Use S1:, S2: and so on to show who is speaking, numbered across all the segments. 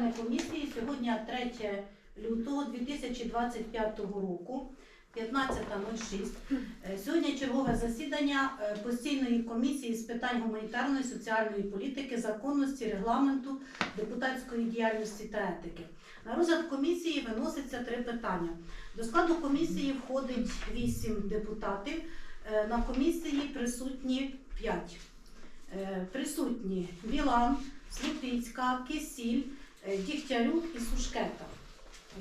S1: члени комісії. Сьогодні 3 лютого 2025 року, 15.06. Е, Сьогодні чергове засідання е, постійної комісії з питань гуманітарної, соціальної політики, законності, регламенту, депутатської діяльності та етики. На розгляд комісії виноситься три питання. До складу комісії входить 8 депутатів. Е, На комісії присутні 5. Е, Присутні Білан, Сліпицька, Кисіль, Дігтярюк і Сушкета.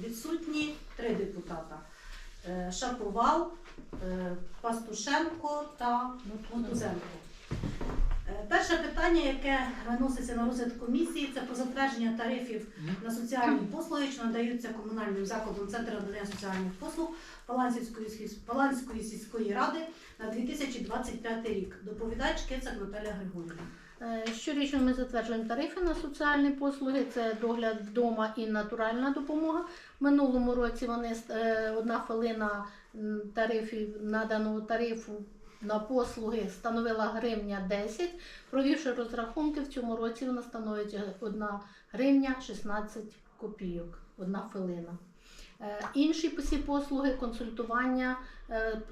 S1: Відсутні три депутата. Е, Шаповал, е, Пастушенко та Мотузенко. Е, Перше питання, яке виноситься на розгляд комісії, це про затвердження тарифів на соціальні послуги, що надаються комунальним закладом Центру надання соціальних послуг Паланської, Паланської сільської ради на 2025 рік. Доповідач Кицак Наталя Григорівна.
S2: Е, Щорічно ми затверджуємо тарифи на соціальні послуги. Це догляд вдома і натуральна допомога. Минулому році вони е, одна хвилина тарифів наданого тарифу на послуги становила гривня 10. Провівши розрахунки, в цьому році вона становить е, 1 гривня 16 копійок, одна хвилина. Е, Інші всі послуги, консультування,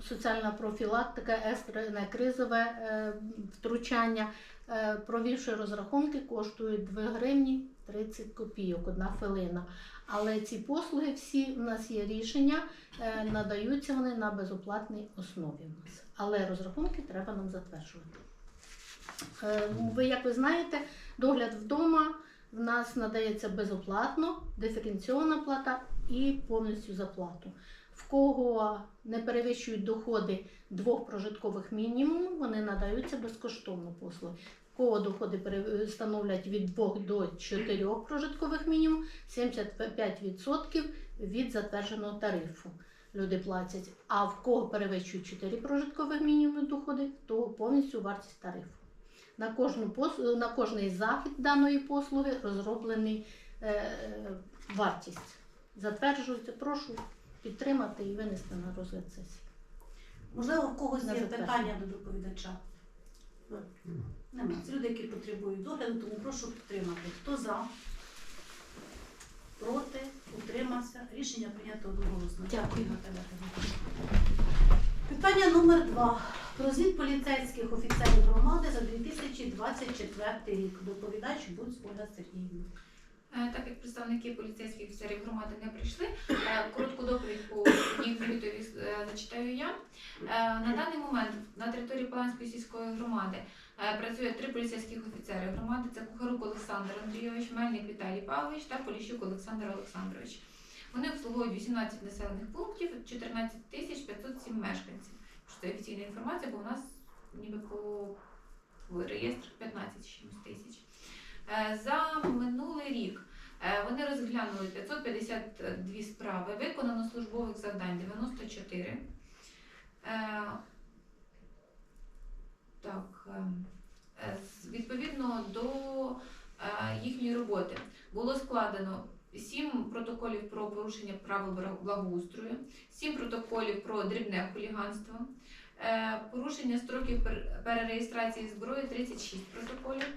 S2: соціальна профілактика, екстрене кризове втручання, провівши розрахунки, коштують 2 гривні 30 копійок, одна хвилина. Але ці послуги всі у нас є рішення, е, надаються вони на безоплатній основі. Але розрахунки треба нам затверджувати. Е, Ви, як ви знаєте, догляд вдома в нас надається безоплатно, диференційована плата і повністю за плату. В кого не перевищують доходи двох прожиткових мінімумів, вони надаються безкоштовно послуги. В кого доходи становлять від 2 до 4 прожиткових мінімумів, 75% від затвердженого тарифу люди платять. А в кого перевищують 4 прожиткових мінімуми доходи, то повністю вартість тарифу. На, кожну пос- на кожний захід даної послуги розроблений е, е, вартість. Затверджується, прошу підтримати і винести на розгляд сесії.
S1: Можливо, в когось
S2: На
S1: є питання до доповідача? Нема. Це люди, які потребують догляду, тому прошу підтримати. Хто за? Проти? Утримався? Рішення прийнято одноголосно.
S2: Дякую.
S1: Наталя Григорівна. Питання номер два. Про звіт поліцейських офіцерів громади за 2024 рік. Доповідач Буц Ольга Сергіївна.
S3: Е, Так як представники поліцейських офіцерів громади не прийшли, е, коротку доповідь по звітові е, зачитаю я. На даний момент на території Паланської сільської громади працює три поліцейських офіцери громади. Це Кухарук Олександр Андрійович, Мельник Віталій Павлович та Поліщук Олександр Олександрович. Вони обслуговують 18 населених пунктів, 14 тисяч 507 мешканців. Це офіційна інформація, бо у нас ніби по реєстрах 15 тисяч. Е, За минулий рік е, вони розглянули 552 справи, виконано службових завдань 94. Е, Так, відповідно до їхньої роботи було складено 7 протоколів про порушення правил благоустрою, 7 протоколів про дрібне хуліганство, порушення строків пер- перереєстрації зброї 36 протоколів.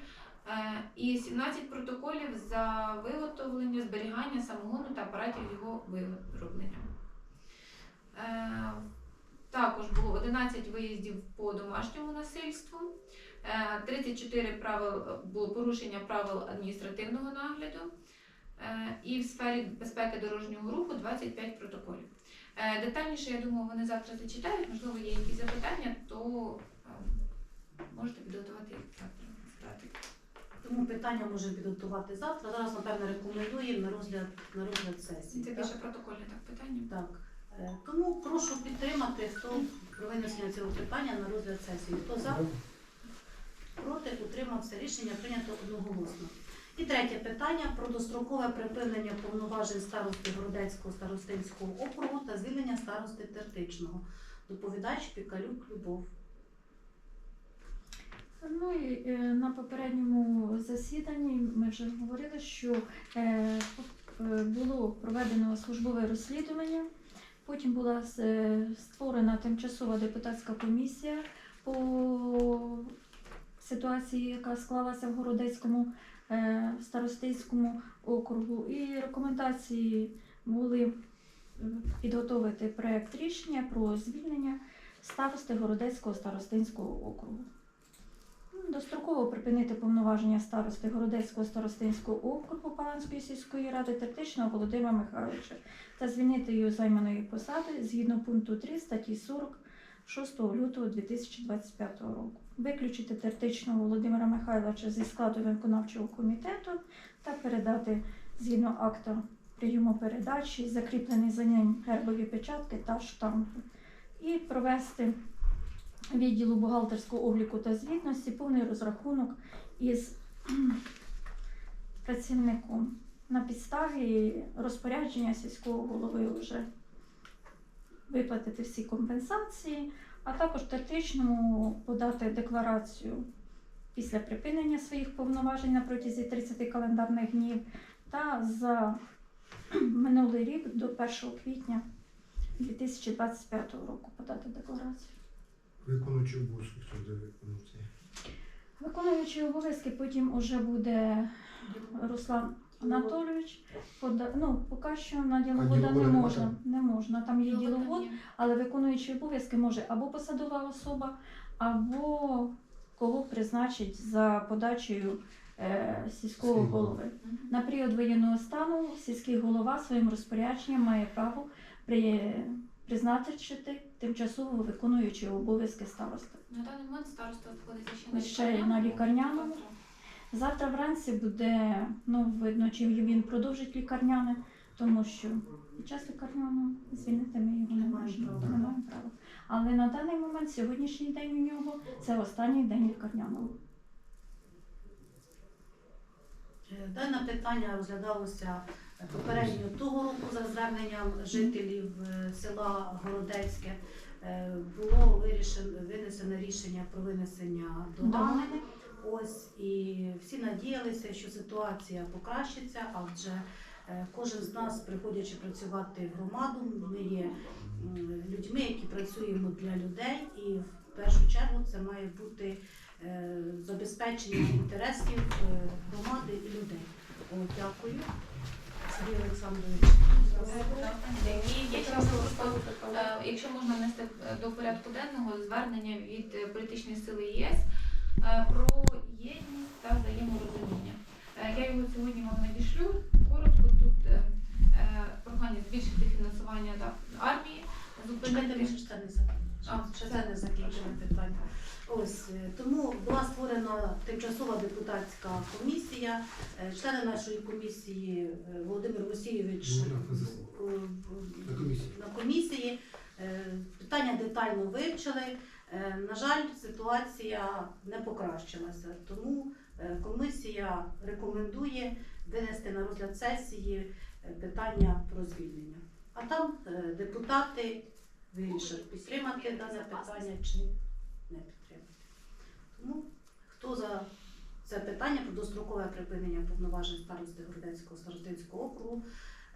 S3: Е, і 17 протоколів за виготовлення, зберігання самогону та апаратів його вироблення. Е, Також було 11 виїздів по домашньому насильству, е, 34 правил було порушення правил адміністративного нагляду, е, і в сфері безпеки дорожнього руху 25 протоколів. Е, Детальніше, я думаю, вони завтра зачитають. Можливо, є якісь запитання, то е, можете підготувати.
S1: Тому питання можемо підготувати завтра. Зараз, напевно, рекомендуємо на розгляд, на розгляд сесії.
S3: Це більше протокольне так питання.
S1: Так. Е, Тому прошу підтримати, хто про винесення цього питання на розгляд сесії. Хто за? Проти? Утримався. Рішення прийнято одноголосно. І третє питання про дострокове припинення повноважень старости Городецького старостинського округу та звільнення старости Тертичного. Доповідач Пікалюк Любов.
S4: Ну і е, на попередньому засіданні ми вже говорили, що е, е, було проведено службове розслідування. Потім була створена тимчасова депутатська комісія по ситуації, яка склалася в Городецькому старостинському округу. І рекомендації були підготовити проект рішення про звільнення старости Городецького старостинського округу. Достроково припинити повноваження старости Городецького старостинського округу Паланської сільської ради Тертичного Володимира Михайловича та звільнити його займаної посади згідно пункту 3 статті 40 6 лютого 2025 року. Виключити Тертичного Володимира Михайловича зі складу виконавчого комітету та передати згідно акта прийому передачі, закріплений за ним гербові печатки та штампи. І провести відділу бухгалтерського обліку та звітності повний розрахунок із працівником на підставі розпорядження сільського голови вже виплатити всі компенсації, а також тактичному подати декларацію після припинення своїх повноважень на протязі 30 календарних днів та за минулий рік до 1 квітня 2025 року подати декларацію.
S5: Виконуючий обов'язки, хто буде виконувати.
S4: Виконуючий обов'язки потім уже буде Руслан Анатолійович. Пода... Ну, поки що на діловода
S5: діловода
S4: не можна.
S5: там?
S4: Не можна. Там є діловод, але виконуючий обов'язки може або посадова особа, або кого призначить за подачею е, сільського
S5: Сільського.
S4: голови. На період воєнного стану сільський голова своїм розпорядженням має право при... призначити тимчасово виконуючи обов'язки старости.
S3: На даний момент староста знаходиться ще на
S4: Ще й на лікарняному. Завтра вранці буде, ну видно, чи він продовжить лікарняне, тому що під час лікарняного звільнити ми його не можемо. Не маємо права. Але на даний момент, сьогоднішній день у нього це останній день лікарняного.
S1: Е, Дане питання розглядалося е, попередньо того року за зверненням жителів е, села Городецьке. Е, Було вирішено винесено рішення про винесення до домани. Ось і всі надіялися, що ситуація покращиться, адже е, кожен з нас, приходячи працювати в громаду, ми є людьми, які працюємо для людей, і в першу чергу це має бути е, забезпечення інтересів е, громади і людей. О, дякую. Сергій Олександрович.
S3: Е, якщо можна внести е, до порядку денного звернення від е, політичної сили ЄС е, про єдність та взаєморозуміння. Е, Я його сьогодні вам надішлю. Коротко тут е, е, прохання збільшити фінансування армії, зупинити А,
S1: Ще це не закінчили питання. Ось е, тому була створена тимчасова депутатська комісія. Е, Члени нашої комісії е, Володимир Васильович
S5: Ну, на На комісії.
S1: на комісії. Питання детально вивчили. На жаль, ситуація не покращилася, тому комісія рекомендує винести на розгляд сесії питання про звільнення. А там депутати вирішать підтримати дане питання чи не підтримати. Тому хто за це питання про дострокове припинення повноважень старости Городецького старостинського округу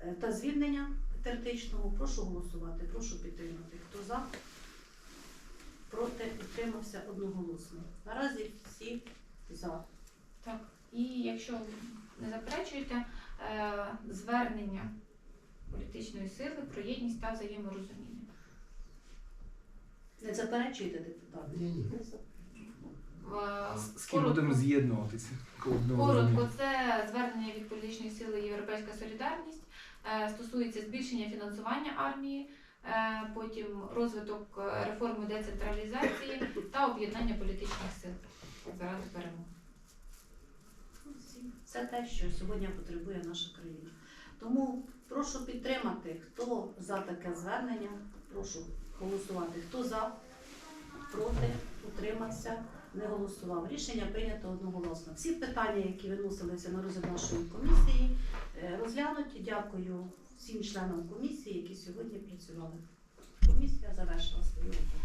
S1: е, та звільнення тертичного, прошу голосувати, прошу підтримати. Хто за? Проти підтримався одноголосно. Наразі всі за.
S3: Так, і якщо не заперечуєте, е, звернення політичної сили про єдність та взаєморозуміння.
S1: Не заперечуєте депутати?
S5: Ні, ні.
S3: В-
S6: З з ким
S3: коротко-
S6: будемо з'єднуватися? одного
S3: Коротко, це звернення від політичної сили Європейська Солідарність е, стосується збільшення фінансування армії, е, потім розвиток е, реформи децентралізації та об'єднання політичних сил заради перемоги.
S1: Це те, що сьогодні потребує наша країна. Тому прошу підтримати, хто за таке звернення, прошу голосувати. Хто за, проти, утримався, не голосував. Рішення прийнято одноголосно. Всі питання, які виносилися на розгляд нашої комісії, е, розглянуті. Дякую всім членам комісії, які сьогодні працювали. Комісія завершила свою роботу.